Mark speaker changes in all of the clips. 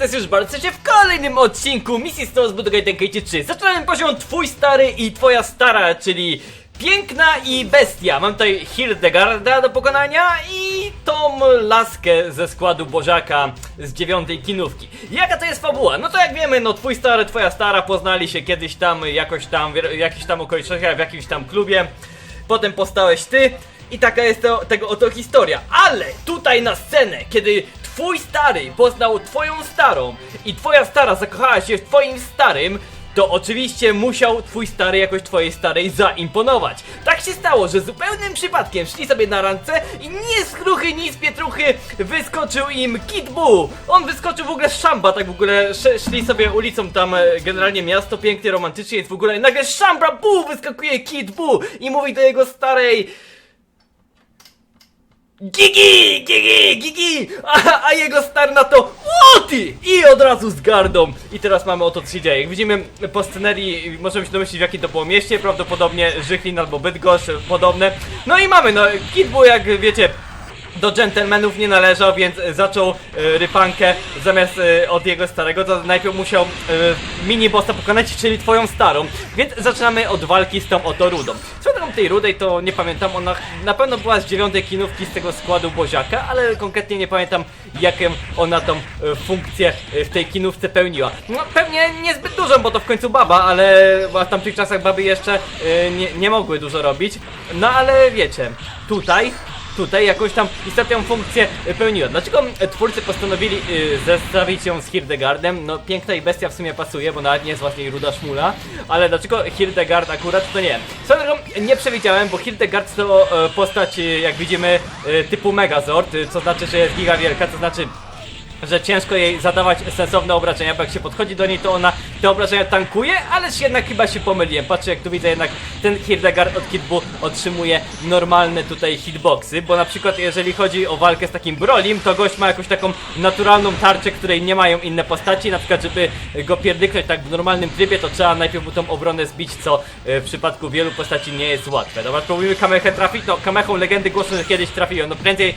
Speaker 1: to jest już bardzo się w kolejnym odcinku misji Star Wars Budokai Tenkaichi 3 Zaczynamy poziom Twój Stary i Twoja Stara, czyli piękna i bestia Mam tutaj Hildegarda do pokonania i tą laskę ze składu Bożaka z dziewiątej kinówki Jaka to jest fabuła? No to jak wiemy, no twój stary, twoja stara poznali się kiedyś tam, jakoś tam, w jakichś tam okolicznościach, w jakimś tam klubie Potem postałeś ty i taka jest to, tego oto historia. Ale tutaj na scenę, kiedy twój stary poznał twoją starą i twoja stara zakochała się w twoim starym, to oczywiście musiał twój stary jakoś twojej starej zaimponować. Tak się stało, że zupełnym przypadkiem szli sobie na randce i nie z kruchy, ni z pietruchy wyskoczył im Kid Buu. On wyskoczył w ogóle z szamba, tak w ogóle sz szli sobie ulicą tam e, generalnie miasto pięknie, romantycznie jest w ogóle nagle szambra Buu wyskakuje Kid Buu i mówi do jego starej Gigi! Gigi! Gigi! A, a jego star na to Łoty! I od razu z gardą. I teraz mamy oto co się dzieje. Jak widzimy po scenerii, możemy się domyślić w jakim to było mieście. Prawdopodobnie Żychlin albo Bydgoszcz, podobne. No i mamy, no Kid był jak wiecie do dżentelmenów nie należał, więc e, zaczął e, rypankę zamiast e, od jego starego, to najpierw musiał mini bossa pokonać, czyli twoją starą. Więc zaczynamy od walki z tą oto rudą. Co drogą tej rudej to nie pamiętam, ona na pewno była z dziewiątej kinówki z tego składu Boziaka, ale konkretnie nie pamiętam jaką ona tą funkcję w tej kinówce pełniła. No pewnie niezbyt dużą, bo to w końcu baba, ale w tamtych czasach baby jeszcze nie, nie mogły dużo robić. No ale wiecie, tutaj tutaj jakąś tam istotną funkcję pełniła. Dlaczego y, twórcy postanowili y, zestawić ją z Hildegardem? No piękna i bestia w sumie pasuje, bo nawet nie jest właśnie ruda szmula, ale dlaczego Hildegard akurat to nie. Swoją drogą nie przewidziałem, bo Hildegard to e, postać, y, jak widzimy, y, typu Megazord, y, co znaczy, że jest giga wielka, to znaczy że ciężko jej zadawać sensowne obrażenia, bo jak się podchodzi do niej, to ona te obrażenia tankuje, ależ jednak chyba się pomyliłem. Patrzcie, jak tu widzę, jednak ten Hildegard od Kidbu otrzymuje normalne tutaj hitboxy, bo na przykład jeżeli chodzi o walkę z takim Brolim, to gość ma jakąś taką naturalną tarczę, której nie mają inne postaci, na przykład żeby go pierdyknąć tak w normalnym trybie, to trzeba najpierw mu tą obronę zbić, co e, w przypadku wielu postaci nie jest łatwe. Dobra, spróbujmy Kamechę trafić, no Kamechą legendy głosu kiedyś trafiłem, no prędzej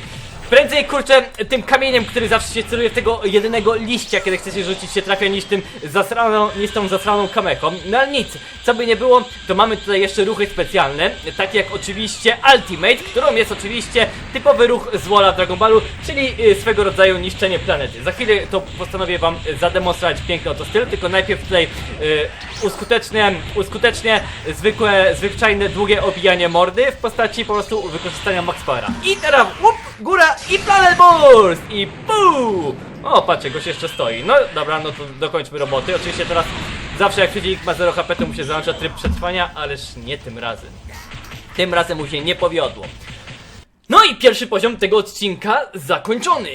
Speaker 1: Prędzej kurczę tym kamieniem, który zawsze się celuje w tego jedynego liścia, kiedy chce się rzucić się trafia niż tym zasraną, niż tą zasraną kamechą. No ale nic, co by nie było, to mamy tutaj jeszcze ruchy specjalne, takie jak oczywiście Ultimate, którą jest oczywiście typowy ruch z Walla w Dragon Ballu, czyli y, swego rodzaju niszczenie planety. Za chwilę to postanowię wam zademonstrować piękny oto styl, tylko najpierw tutaj y, uskutecznię, uskutecznię zwykłe, zwyczajne, długie obijanie mordy w postaci po prostu wykorzystania Max Powera. I teraz łup, góra i Planet Burst! I puu! O, patrzcie, gość jeszcze stoi. No dobra, no to dokończmy roboty. Oczywiście teraz zawsze jak przeciwnik ma 0 HP, to mu się załącza tryb przetrwania, ależ nie tym razem. Tym razem mu się nie powiodło. No i pierwszy poziom tego odcinka zakończony.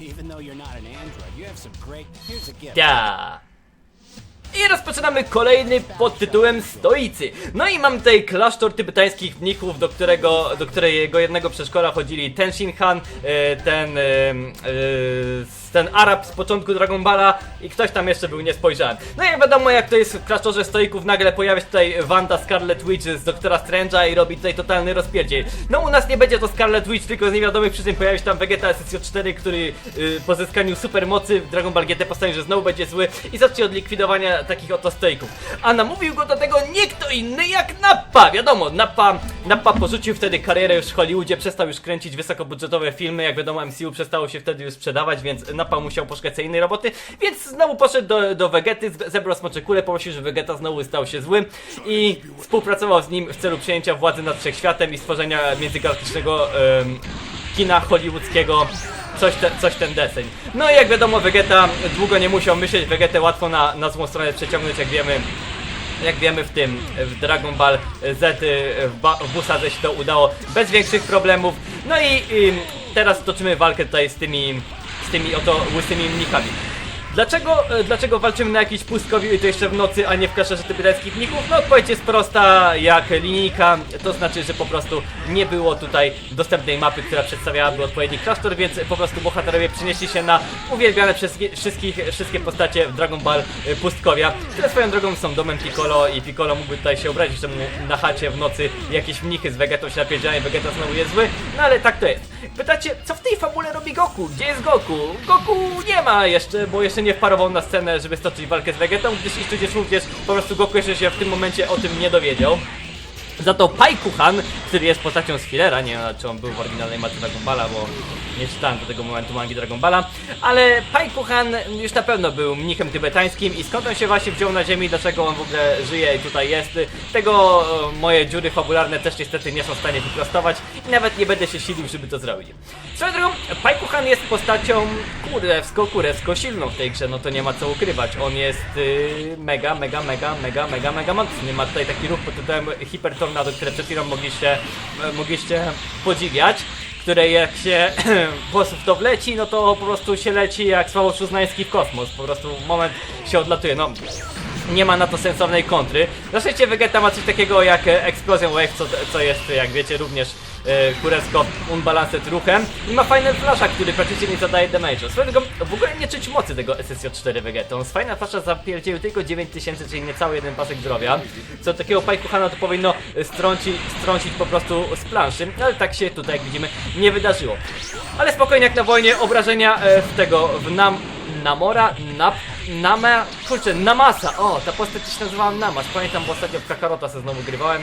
Speaker 2: Even
Speaker 1: I rozpoczynamy kolejny pod tytułem Stoicy. No i mam tutaj klasztor tybetańskich mnichów, do którego, do którego jednego przedszkola chodzili ten Shinhan, e, ten, e, e, ten Arab z początku Dragon Balla i ktoś tam jeszcze był, nie spojrzałem. No i wiadomo jak to jest w klasztorze stoików, nagle pojawia się tutaj Wanda Scarlet Witch z Doktora Strange'a i robi tutaj totalny rozpierdziel. No u nas nie będzie to Scarlet Witch, tylko z niewiadomych przyczyn pojawi się tam Vegeta SSJ4, który y, po zyskaniu supermocy w Dragon Ball GT postanowi, że znowu będzie zły i zacznie od likwidowania takich oto stoików. A namówił go do tego nie kto inny jak Nappa! Wiadomo, Nappa, Nappa porzucił wtedy karierę już w Hollywoodzie, przestał już kręcić wysokobudżetowe filmy, jak wiadomo MCU przestało się wtedy już sprzedawać, więc Nappa musiał poszukać innej roboty, więc znowu poszedł do, do Vegety, zebrał smocze kulę, poprosił, że Vegeta znowu stał się złym i współpracował z nim w celu przejęcia władzy nad wszechświatem i stworzenia międzygalaktycznego em, kina hollywoodzkiego coś, te, coś ten deseń. No i jak wiadomo Vegeta długo nie musiał myśleć, Vegetę łatwo na, na złą stronę przeciągnąć jak wiemy jak wiemy w tym, w Dragon Ball Z, w, ba- w Busadze się to udało bez większych problemów. No i, i teraz toczymy walkę tutaj z tymi, tymi oto łysymi mnichami. Dlaczego, e, dlaczego walczymy na jakiejś pustkowiu i to jeszcze w nocy, a nie w kaszerze tybetańskich mnichów? No odpowiedź jest prosta jak linijka, to znaczy, że po prostu nie było tutaj dostępnej mapy, która przedstawiałaby odpowiedni klasztor, więc po prostu bohaterowie przenieśli się na uwielbiane przez wszystkich, wszystkie postacie w Dragon Ball e, pustkowia, które swoją drogą są domem Piccolo i Piccolo mógłby tutaj się obrazić, że mu na chacie w nocy jakieś mnichy z Vegetą się napierdzielają i Vegeta znowu jest zły, no ale tak to jest. Pytacie, co w tej fabule robi Goku? Gdzie jest Goku? Goku nie ma jeszcze, bo jeszcze nie wparował na scenę, żeby stoczyć walkę z Vegetą, gdyż i tudzież również po prostu Goku jeszcze się w tym momencie o tym nie dowiedział. Za to Paikuhan, który jest postacią z fillera, nie wiem czy on był w oryginalnej macie Dragon Balla, bo nie czytałem do tego momentu mangi Dragon Balla, ale Paikuhan już na pewno był mnichem tybetańskim i skąd on się właśnie wziął na ziemi, dlaczego on w ogóle żyje i tutaj jest, tego e, moje dziury fabularne też niestety nie są w stanie wyprostować i nawet nie będę się silił, żeby to zrobić. Swoją drogą, Paikuhan jest postacią kurewsko, kurewsko silną w tej grze, no to nie ma co ukrywać, on jest y, mega, mega, mega, mega, mega, mega mocny, ma tutaj taki ruch pod tytułem Hyper Tornado, które przed chwilą mogliście, e, mogliście podziwiać które jak się w to wleci, no to po prostu się leci jak Sławomir Szuznański w kosmos. Po prostu moment się odlatuje. No, nie ma na to sensownej kontry. Na szczęście Vegeta ma coś takiego jak Explosion Wave, co, co jest, jak wiecie, również e, kurewsko unbalanced ruchem. I ma fajny flasha, który praktycznie nie zadaje damage'u. Swoją drogą, w ogóle nie czuć mocy tego SSJ4 Vegeta. On z fajna flasha zapierdzielił tylko 9000, czyli niecały jeden pasek zdrowia. Co takiego Pajkuchana to powinno strącić, strącić po prostu z planszy, ale tak się tutaj, jak widzimy, nie wydarzyło. Ale spokojnie, jak na wojnie, obrażenia e, w tego, w nam... Namora, Nap, Nama, kurczę, Namasa, o, ta postać się nazywała Namas, pamiętam, bo ostatnio w Kakarota sobie znowu grywałem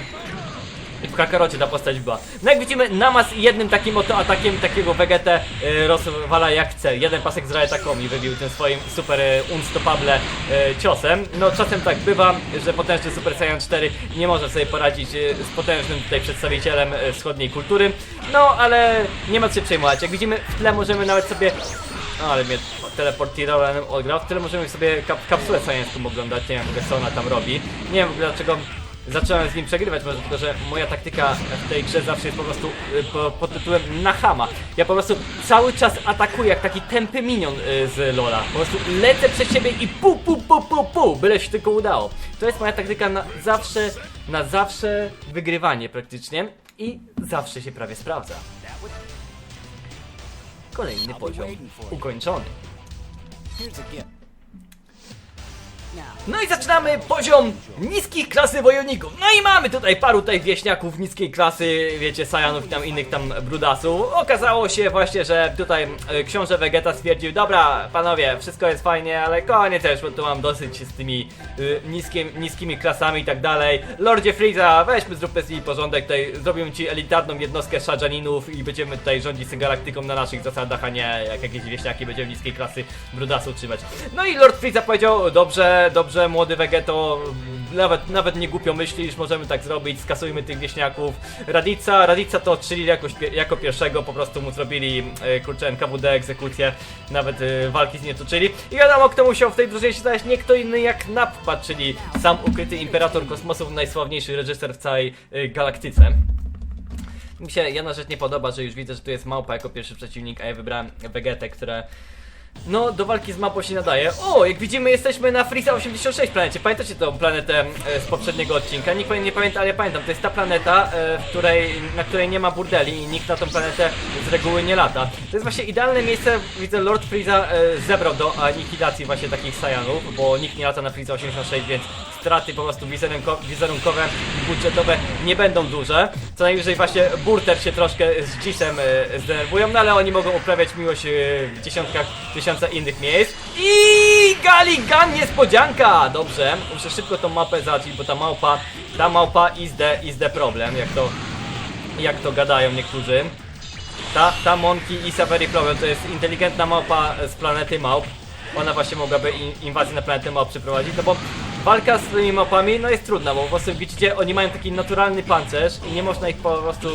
Speaker 1: i w Kakarocie ta postać była. No jak widzimy, Namas jednym takim oto atakiem takiego Vegetę y, rozwala jak chce. Jeden pasek z Raetakomi wybił tym swoim super y, unstoppable y, ciosem. No czasem tak bywa, że potężny Super Saiyan 4 nie może sobie poradzić y, z potężnym tutaj przedstawicielem y, wschodniej kultury. No ale nie ma co się przejmować. Jak widzimy w tle możemy nawet sobie no ale mnie teleportirowałem odgrał. W tyle możemy sobie kap kapsułę science oglądać. Nie wiem, co ona tam robi. Nie wiem w ogóle, dlaczego zacząłem z nim przegrywać. Może tylko, że moja taktyka w tej grze zawsze jest po prostu y, po, pod tytułem Nahama. Ja po prostu cały czas atakuję jak taki tępy minion y, z Lola. Po prostu lecę przed siebie i pu pu pu pu pu, byle się tylko udało. To jest moja taktyka na zawsze, na zawsze wygrywanie praktycznie. I zawsze się prawie sprawdza. Kolejny poziom ukończony.
Speaker 2: Here's a gift.
Speaker 1: No i zaczynamy poziom niskich klasy wojowników. No i mamy tutaj paru tutaj wieśniaków niskiej klasy, wiecie, Sajanów i tam innych tam brudasów. Okazało się właśnie, że tutaj e, książę Vegeta stwierdził, dobra, panowie, wszystko jest fajnie, ale koniec też, bo tu mam dosyć z tymi y, niskim, niskimi klasami i tak dalej. Lordzie Freeza, weźmy zróbmy niej porządek, tutaj zrobimy ci elitarną jednostkę Shajaninów i będziemy tutaj rządzić z galaktyką na naszych zasadach, a nie jak jakieś wieśniaki będziemy niskiej klasy brudasów trzymać. No i Lord Freeza powiedział, dobrze, dobrze, młody Vegeto, nawet, nawet nie głupio myślisz, możemy tak zrobić, skasujmy tych wieśniaków. Radica, Radica to odczyli jakoś, jako pierwszego, po prostu mu zrobili, e, kurczę, NKWD, egzekucję, nawet e, walki z nie toczyli. I wiadomo, kto musiał w tej drużynie się znaleźć, nie kto inny jak Nappa, czyli sam ukryty imperator kosmosu, najsławniejszy reżyser w całej e, galaktyce. Mi się jedna rzecz nie podoba, że już widzę, że tu jest małpa jako pierwszy przeciwnik, a ja wybrałem Vegetę, które no, do walki z mapą się nadaje. O, jak widzimy, jesteśmy na Freeza 86 planecie. Pamiętacie tą planetę e, z poprzedniego odcinka? Nikt nie pamięta, ale ja pamiętam. To jest ta planeta, e, w której, na której nie ma burdeli i nikt na tą planetę z reguły nie lata. To jest właśnie idealne miejsce, widzę, Lord Freeza e, zebrał do anihilacji właśnie takich Saiyanów, bo nikt nie lata na Freeza 86, więc straty po prostu wizerunko, wizerunkowe i budżetowe nie będą duże. Co najwyżej właśnie Burter się troszkę z Gisem e, zdenerwują, no ale oni mogą uprawiać miłość e, w dziesiątkach tysiąca innych miejsc. I Galigan niespodzianka! Dobrze, muszę szybko tą mapę załatwić, bo ta małpa, ta małpa is the, is the problem, jak to, jak to gadają niektórzy. Ta, ta Monkey is a problem, to jest inteligentna małpa z planety małp. Ona właśnie mogłaby in, inwazję na planetę małp przeprowadzić, no bo walka z tymi małpami no jest trudna, bo po prostu widzicie, oni mają taki naturalny pancerz i nie można ich po prostu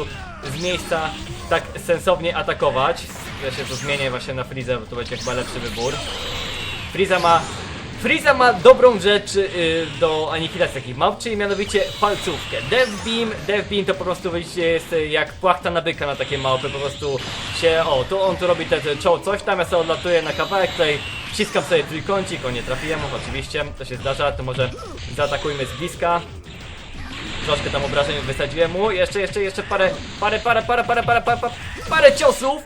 Speaker 1: z miejsca tak sensownie atakować. Ja się tu zmienię właśnie na Freeza, bo to będzie chyba lepszy wybór. Freeza ma... Freeza ma dobrą rzecz yy, do anihilacji takich map, czyli mianowicie palcówkę. Death Beam, Death Beam to po prostu y, jest jak płachta na byka na takie małpy, po prostu się... O, tu on tu robi te, te czoło coś tam, ja sobie odlatuję na kawałek tutaj, wciskam sobie trójkącik, o nie trafiłem, oczywiście, to się zdarza, to może zaatakujmy z bliska troszkę tam obrażeń wysadziłem mu. Jeszcze, jeszcze, jeszcze parę, parę, parę, parę, parę, parę, parę, parę ciosów.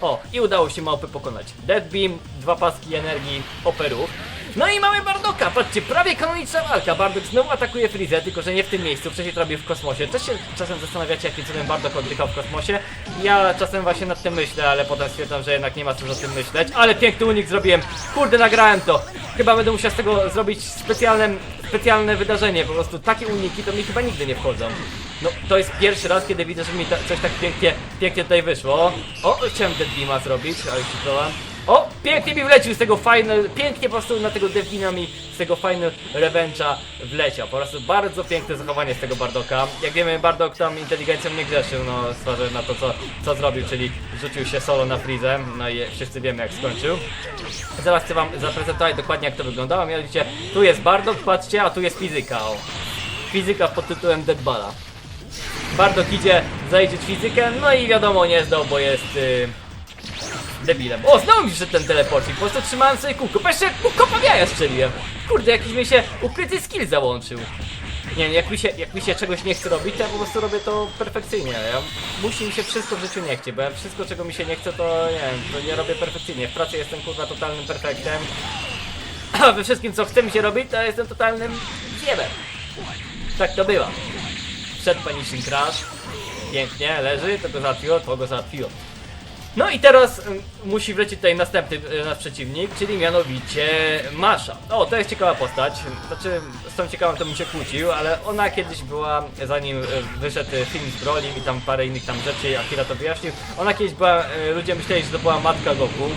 Speaker 1: O, i udało się małpy pokonać. Dead Beam, dwa paski energii, operów. No i mamy Bardoka, patrzcie, prawie kanoniczna walka. Bardok znowu atakuje Freezę, tylko że nie w tym miejscu, wcześniej to robił w kosmosie. Też się czasem zastanawiacie, jakim cudem Bardok oddychał w kosmosie. Ja czasem właśnie nad tym myślę, ale potem stwierdzam, że jednak nie ma co o tym myśleć. Ale piękny unik zrobiłem, kurde, nagrałem to. Chyba będę musiał z tego zrobić specjalne, specjalne wydarzenie, po prostu takie uniki to mi chyba nigdy nie wchodzą. No, to jest pierwszy raz, kiedy widzę, że mi ta, coś tak pięknie, pięknie tutaj wyszło. O, chciałem Dead Beama zrobić, ale się próbowałem. O, pięknie mi wlecił z tego final, pięknie po prostu na tego Devina mi z tego final revenge'a wleciał. Po prostu bardzo piękne zachowanie z tego Bardoka. Jak wiemy, Bardok tam inteligencją nie grzeszył, no stwarza na to, co, co zrobił, czyli rzucił się solo na Freezę, no i wszyscy wiemy jak skończył. Zaraz chcę wam zaprezentować dokładnie jak to wyglądało, mianowicie tu jest Bardok, patrzcie, a tu jest fizyka, o. Fizyka pod tytułem Deadballa. Bardok idzie zaliczyć fizykę, no i wiadomo nie zdał, bo jest yy, debilem. O, znowu mi ten teleporcik, po prostu trzymałem sobie kółko, patrzcie, kółko jaja strzeliłem. Kurde, jakiś mi się ukryty skill załączył. Nie wiem, jak mi, się, jak mi się czegoś nie chce robić, to ja po prostu robię to perfekcyjnie. Ja, musi mi się wszystko w życiu nie chcieć, bo ja wszystko czego mi się nie chce, to nie wiem, to nie robię perfekcyjnie. W pracy jestem kurwa totalnym perfektem. A we wszystkim co chce mi się robić, to jestem totalnym zjebem. Tak to bywa. Wszedł Paniczny Crash. Pięknie, leży, to go załatwiło, to go załatwiło. No i teraz ym, musi wlecieć tutaj następny y, nasz przeciwnik, czyli mianowicie Masza. O, to jest ciekawa postać. Znaczy, z tą ciekawą to bym się kłócił, ale ona kiedyś była, zanim y, wyszedł film z Brolim i tam parę innych tam rzeczy, Akira to wyjaśnił. Ona kiedyś była, y, ludzie myśleli, że to była matka Goku.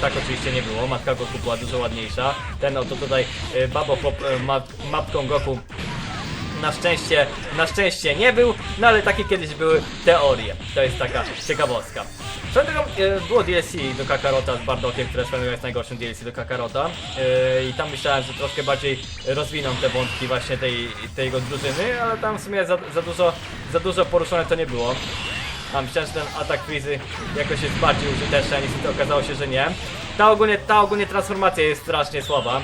Speaker 1: Tak oczywiście nie było, matka Goku była dużo ładniejsza. Ten oto tutaj Babo Pop mat, matką Goku na szczęście, na szczęście nie był, no ale takie kiedyś były teorie. To jest taka ciekawostka. Swoją drogą, e, było DLC do Kakarota z Bardokiem, które swoją jest najgorszym DLC do Kakarota. E, I tam myślałem, że troszkę bardziej rozwiną te wątki właśnie tej, tej jego drużyny, ale tam w sumie za, za dużo, za dużo poruszone to nie było. A myślałem, że ten atak Freezy jakoś jest bardziej użyteczny, niestety okazało się, że nie. Ta ogólnie, ta ogólnie transformacja jest strasznie słaba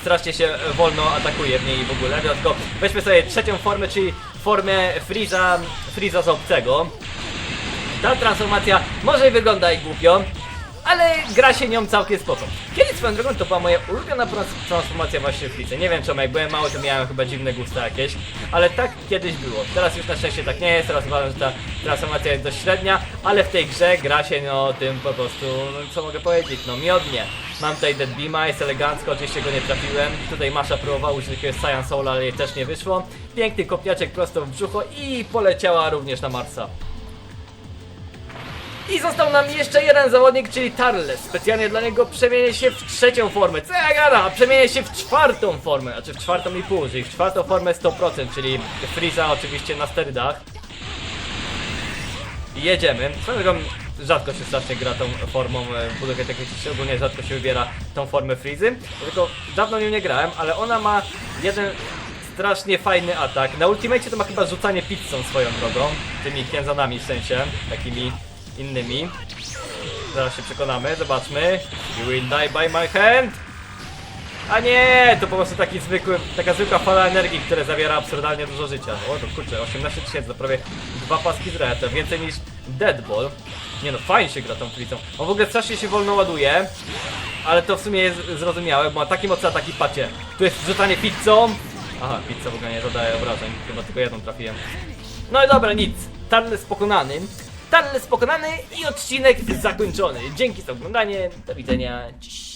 Speaker 1: strasznie się wolno atakuje w niej w ogóle, dlatego weźmy sobie trzecią formę, czyli formę Freeza, Freeza z obcego. Ta transformacja może wygląda i głupio, ale gra się nią całkiem spoko. Kiedyś swoją drogą to była moja ulubiona trans- transformacja właśnie w Freezie. Nie wiem czemu, jak byłem mały to miałem chyba dziwne gusta jakieś, ale tak kiedyś było. Teraz już na szczęście tak nie jest, teraz uważam, że ta transformacja jest dość średnia, ale w tej grze gra się no tym po prostu, no co mogę powiedzieć, no miodnie. Mam tutaj Dead Beama, jest elegancko, oczywiście go nie trafiłem. Tutaj Masza próbowała użyć jakiegoś Science Soul, ale jej też nie wyszło. Piękny kopniaczek prosto w brzucho i poleciała również na Marsa. I został nam jeszcze jeden zawodnik, czyli Tarles. Specjalnie dla niego przemienię się w trzecią formę. Co ja gada? Przemienię się w czwartą formę, znaczy w czwartą i pół, czyli w czwartą formę 100%, czyli Freeza oczywiście na sterydach. Jedziemy. Swoją drogą rzadko się strasznie gra tą formą e, Budokai Technicznej, ogólnie rzadko się wybiera tą formę Freezy. Tylko dawno nią nie grałem, ale ona ma jeden strasznie fajny atak. Na Ultimate to ma chyba rzucanie pizzą swoją drogą, tymi pięzanami w sensie, takimi innymi. Zaraz się przekonamy, zobaczmy. You will die by my hand. A nie, to po prostu taki zwykły, taka zwykła fala energii, która zawiera absurdalnie dużo życia. O, to kurczę, 18 tysięcy, to prawie dwa paski z to więcej niż Deadball. Nie no, fajnie się gra tą flicą. On w ogóle strasznie się wolno ładuje, ale to w sumie jest zrozumiałe, bo ma taki mocny ataki, pacie. Tu jest rzucanie pizzą. Aha, pizza w ogóle nie zadaje obrażeń, chyba tylko jedną trafiłem. No i dobra, nic. Tarles pokonany. Tarles pokonany i odcinek zakończony. Dzięki za oglądanie, do widzenia, cześć.